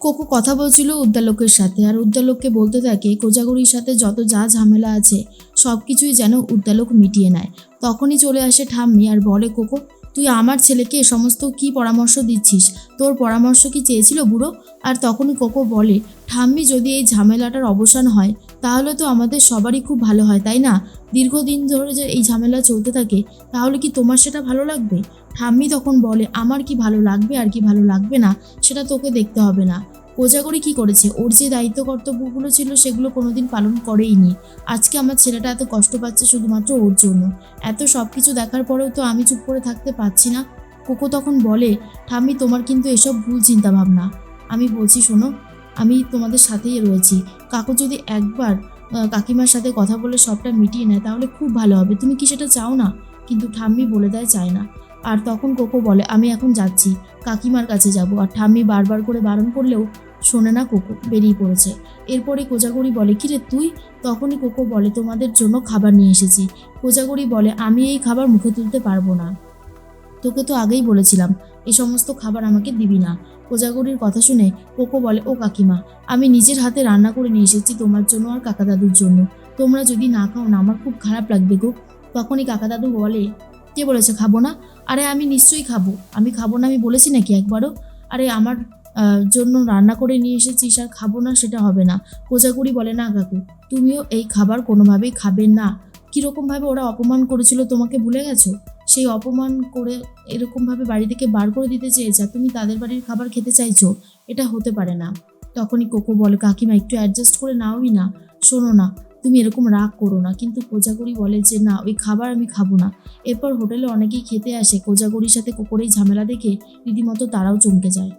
Cocoa কথা বলছিল উদ্যালোকের সাথে। আর উদ্যালোককে বলতে থাকে, কোজাগরির সাথে যত যা ঝামেলা আছে, সব কিছুই যেন উদ্যালোক মিটিয়ে নেয়। তখনই চলে আসে ঠাম্মি আর বলে, কোকো, তুই আমার ছেলেকে সমস্ত কি পরামর্শ দিচ্ছিস? তোর পরামর্শ কি চেয়েছিল বুড়ো? আর তখনই কোকো বলে, ঠাম্মি, যদি এই ঝামেলাটার অবসান হয় তাহলে তো আমাদের সবারই খুব ভালো হয়, তাই না? দীর্ঘদিন ধরে যে এই ঝামেলা চলতে থাকে, তাহলে কি তোমার সেটা ভালো লাগবে? ঠাম্মি তখন বলে, আমার কি ভালো লাগবে আর কি ভালো লাগবে না, সেটা তোকে দেখতে হবে না। কোজাগরি কি করেছে? ওর যে দায়িত্ব কর্তব্যগুলো ছিল, সেগুলো কোনোদিন পালন করেইনি। আজকে আমার ছেলেটা এত কষ্ট পাচ্ছে শুধুমাত্র ওর জন্য। এত সব কিছু দেখার পরেও তো আমি চুপ করে থাকতে পারছি না। কোকো তখন বলে, ঠাম্মি, তোমার কিন্তু এসব ভুল চিন্তাভাবনা। আমি বলছি, শোনো আমি তোমাদের সাথেই রয়েছি। কাকু যদি একবার কাকিমার সাথে কথা বলে সবটা মিটিয়ে নেয়, তাহলে খুব ভালো হবে। তুমি কি সেটা চাও না? কিন্তু ঠাম্মি বলে দেয়, চায় না। আর তখন কোকো বলে, আমি এখন যাচ্ছি। কাকিমার কাছে যাব। আর ঠাম্মি বারবার করে বারণ করলেও শোনে না কোকো, বেরিয়ে পড়েছে। এরপরে কোজাগরি বলে কিরে তুই? তখনই কোকো বলে, তোমাদের জন্য খাবার নিয়ে এসেছি। কোজাগরি বলে, আমি এই খাবার মুখে তুলতে পারব না। তোকে তো আগেই বলেছিলাম এই সমস্ত খাবার আমাকে দিবি না। কোজাগরির কথা শুনে কোকো বলে, ও কাকিমা, আমি নিজের হাতে রান্না করে নিয়ে এসেছি তোমার জন্য আর কাকা দাদুর জন্য। তোমরা যদি না খাও না, আমার খুব খারাপ লাগবে গো। তখনই কাকা দাদু বলে, কে বলেছে, খাব না? আরে, আমি নিশ্চয়ই খাব। আমি খাব না, আমি বলেছি নাকি একবারও? আরে, আমার জন্য রান্না করে নিয়ে এসেছিস আর খাব না, সেটা হবে না। কোজাগুড়ি বলে, না কাকু, তুমিও এই খাবার কোনোভাবেই খাবে না। কীরকমভাবে ওরা অপমান করেছিল, তোমাকে ভুলে গেছো? সেই অপমান করে এরকমভাবে বাড়ি থেকে বার করে দিতে চেয়েছে তুমি তাদের বাড়ির খাবার খেতে চাইছো, এটা হতে পারে না। তখনই কোকো বলে, কাকিমা, একটু অ্যাডজাস্ট করে নাওই না। শোনো না, তুমি এরকম রাগ করো না। কিন্তু কোজাগরি বলে যে, না, ওই খাবার আমি খাব না। এরপর হোটেলে অনেকেই খেতে আসে। কোজাগরির সাথে কোকোরেই ঝামেলা দেখে রীতিমতো তারাও চমকে যায়।